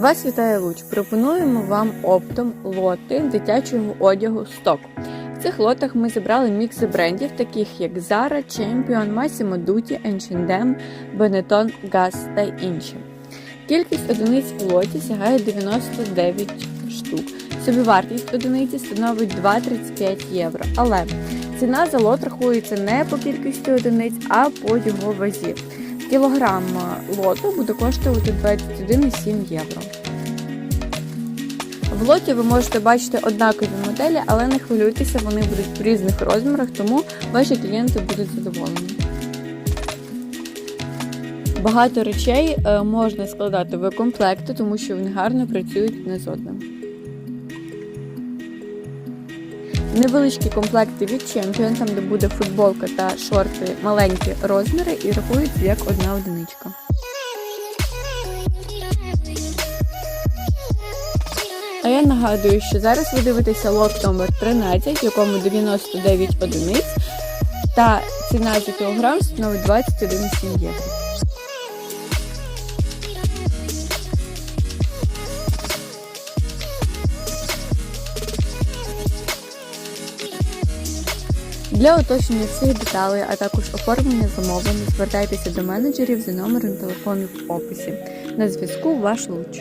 Вас вітає Луч. Пропонуємо вам оптом лоти дитячого одягу сток. В цих лотах ми зібрали мікси брендів, таких як Zara, Champion, Massimo Dutti, H&M, Benetton, Gas та інші. Кількість одиниць в лоті сягає 99 штук. Собівартість одиниці становить 2,35 євро. Але ціна за лот рахується не по кількості одиниць, а по його вазі. Кілограм лоту буде коштувати 21,7 євро. В лоті ви можете бачити однакові моделі, але не хвилюйтеся, вони будуть в різних розмірах, тому ваші клієнти будуть задоволені. Багато речей е, можна складати в комплекти, тому що вони гарно працюють одне з одним. Невеличкі комплекти від Champion, там де буде футболка та шорти маленькі розміри і рахуються як одна одиничка. А я нагадую, що зараз ви дивитеся лот номер 13, в якому 99 одиниць, та ціна за кілограм становить 21,7 євро. Для уточнення всіх деталей, а також оформлення замовлення, звертайтеся до менеджерів за номером телефону в описі. На зв'язку ваш луч.